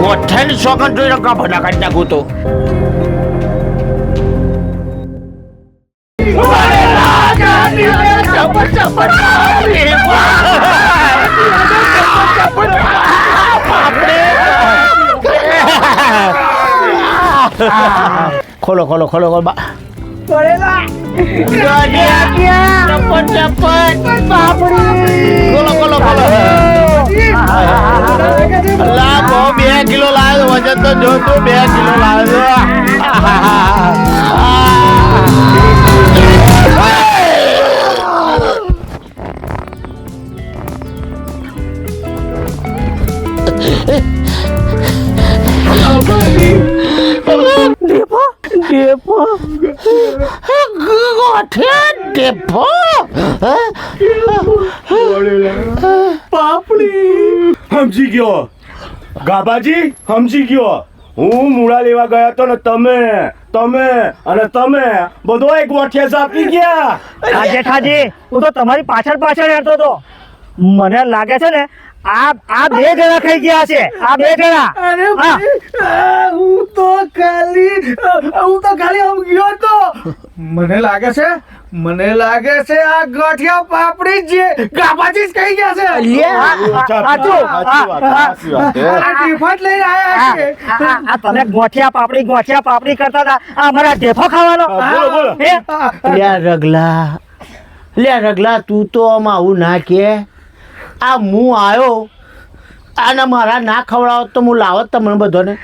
ગોઠેલી સોગન જોઈ રકા ભના કાઢી નાખું તો ખોલો ખોલો ખોલો ખોલો બા ચપ્પટ ચપ્પટ ખોલો કિલો લાવ્યો વજન તો જો તું બે કિલો લાવ્યો. ગોઠે ડેપો પાપડી. સમજી ગયો. ગાબાજી સમજી ગયો. હું મૂળા લેવા ગયા તો ને તમે તમે અને તમે બધો એક ગોઠિયા સાપી ગયા. આ જેઠાજી હું તો તમારી પાછળ પાછળ હેરતો હતો. મને લાગે છે ને આ આ બે જણા ખાઈ ગયા છે. આ બે જણા. અરે હું તો ખાલી હું તો ખાલી આમ ગયો તો. મને લાગે છે મને લાગે છે આ ગઠિયા પાપડી જ ગાબાજી જ કહી ગયા છે. આ- તમે ગોઠિયા પાપડી ગોઠિયા પાપડી કરતા હતા. આ અમારા ઢેફો ખાવાનો? લ્યા રગલા. લ્યા રગલા તું તો આમ આવું ના કે. આ હું આવ્યો આને મારા ના ખવડાવો તો હું લાવત તમને બધોને.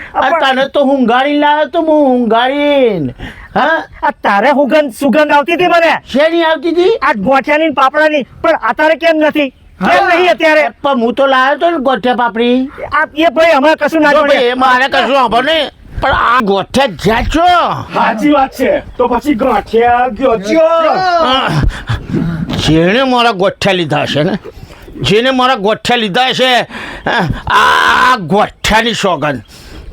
તને તો હુંગાડી લાવે તો હું હુંગાડીને. હા? તારે સુગંધ સુગંધ આવતી હતી મને. શેની આવતી હતી? આ ગોઠિયાની પાપડાની. પણ અત્યારે કેમ નથી? કેમ નહીં અત્યારે? પણ હું તો લાવ્યો તો ને ગોઠિયા પાપડી. આ એ ભાઈ હમણાં કશું ના જોડે. મારે કશું ખબર નહીં. પણ આ ગોઠિયા જ્યાં છો? સાચી વાત છે. તો પછી ગોઠિયા ગયો જેણે મારા ગોઠિયા લીધા હશે ને? જેને મારા ગોઠિયા લીધા છે આ ગોઠિયાની સોગન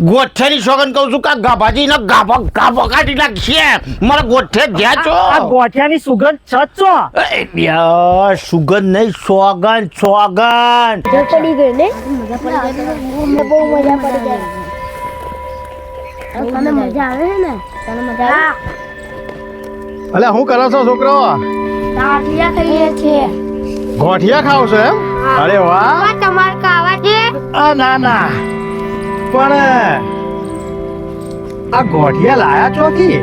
ગોઠિયાની સોગન કહું છું કે આ ગાભાજીને ગાભા ગાભા કાઢી નાખશે મારા ગોઠિયા ગયા છો? આ ગોઠિયાની સુગંધ યાર સુગંધ નહીં સોગન સોગન મજા પડી ગઈ ને? મજા પડી ગઈ અમને બહુ મજા પડી ગઈ. તને મજા આવે છે ને? તને મજા આવે? અલે હું કરો છો છોકરો? તાટિયા ખાઈએ છીએ. ગોઠિયા ખાવ છો એમ? અરે વાહ. તમારે કાવા છે? આ ના ના. પણ આ ગોઠિયા લાયા ચોથી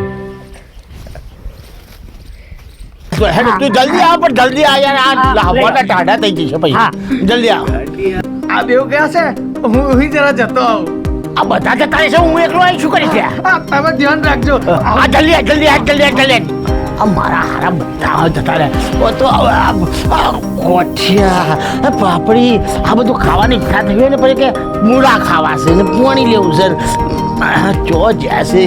તો તું જલ્દી આવ પણ જલ્દી આ યાર આ લાવવાના ટાઢા થઈ જશે પછી જલ્દી આવ. આ બેવ ગયા છે? હું અહીં જરા જતો આવું. આ બધા જતા રહેશે હું એકલો અહીં શું કરી ગયા તમે ધ્યાન રાખજો. આ જલ્દી આ જલ્દી આ જલ્દી આ જલ્દી આ મારા હારા આ પાપડી, આ બધું ખાવાની ઈચ્છા થઈ હોય ને પછી કે મૂળા ખાવા છે ને પોણી લેવું છે ચો જશે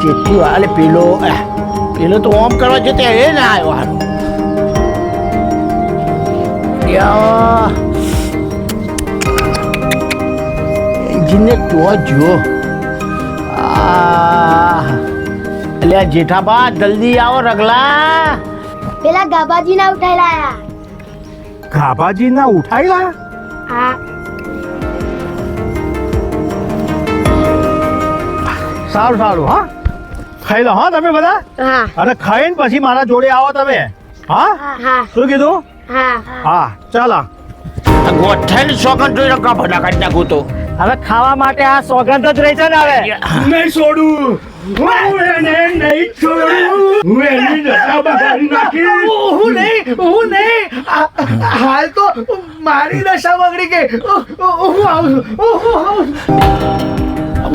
ચેતી વાલે પેલો પેલો તો ઓમ કરવા જતે એ ના આવ્યો હારો. જીને તો જો અલ્યા જેઠાબા જલ્દી આવો રગલા. પેલા ગાબાજી ના ઉઠાઈ લાયા ગાબાજી ના ઉઠાયેલા? હા. સારું સારું હા. ખાઈ લો હા તમે બધા? હા. અને ખાઈને પછી મારા જોડે આવો તમે. હા? હા. શું કીધું? હા. હા ચાલો. ગોઠેલી સોગન જોઈ રકા ભડા કાઢી નાખું તો. હવે ખાવા માટે આ સોગંદ જ રહી છે ને હવે. નહીં છોડું. હું એને નહીં છોડું હું એની નશા હું નહીં. હું નહીં આ- હાલ તો મારી દશા બગડી ગઈ. હું આવું હું આવું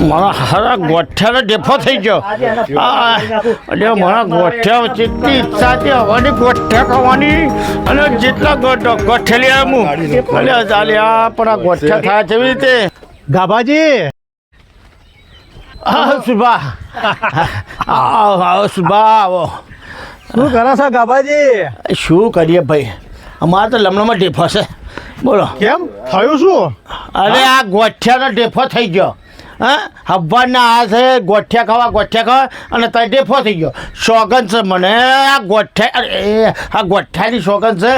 મારા હારા ગોઠ્યાનો ડેફો થઈ ગયો. આ, મારા ગોઠ્યા જેટલી ઈચ્છા છે હવાની ગોઠ્યા ખાવાની. અને જેટલા ગોઠ- ગોઠેલી આમું. ચાલે આ પણ આ ગોઠ્યા થાય છે રીતે. ગાભાજી. સુભા આવો આવો સુભા આવો શું કરો છો શું કરીએ ભાઈ અમારે તો લમણામાં ડેફો છે બોલો કેમ થયું શું અરે આ ગોઠિયાનો ડેફો થઈ ગયો હા હવાના આ છે ગોઠિયા ખાવા ગોઠિયા ખાવા અને ત્યાં ડેફો થઈ ગયો સોગન છે મને આ ગોઠિયા એ, આ ગોઠિયાની શોગન છે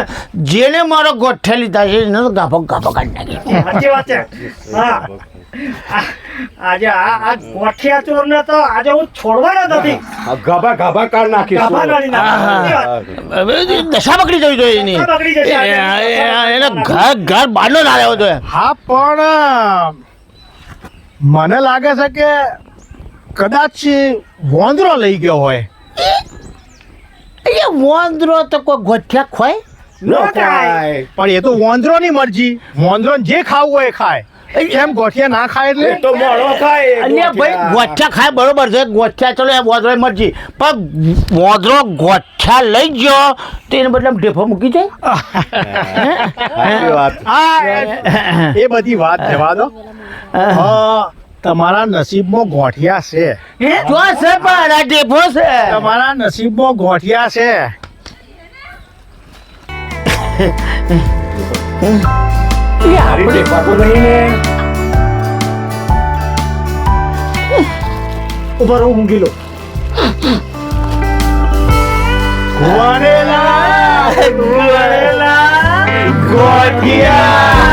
જેને મારો ગોઠિયા લીધા છે એને તો ગાભો ગાભો કાઢી નાખી આજે આ આ ગોઠિયા ચોર ને તો આજે હું છોડવાનો નથી. ગાભા ગાભા કાઢ નાખો. દશા પકડી જવી જોઈએ એની. એને ઘર ઘર બહારનો ના રહેવો જોઈએ હા પણ મને લાગે છે કે કદાચ વોંદરો લઈ ગયો હોય. એ વોંદરો તો કોઈ ગોઠિયા ખોય ન ખાય. પણ એ તો વોંદરોની મરજી. વોંદરો જે ખાવું હોય એ ખાય. એમ ગોઠિયા ના ખાય એટલે? તો મોળો ખાય અલ્યા ભાઈ ગોઠિયા. ખાય બરોબર છે ગોઠિયા ચલો એ વોંદરો મરજી. પણ વોંદરો ગોઠિયા લઈ ગયો તો એને બદલે ઢેફો મૂકી જાય? વાત. એ બધી વાત જવા દો તમારા નસીબમાં ગોઠિયા છે. જો છે પણ આ ઢેફો છે. તમારા નસીબમાં ગોઠિયા છે. તારી ટેપાતું નહીં ને. ઊભા રહો ઊંઘી લો. વરેલા ગોઠિયા.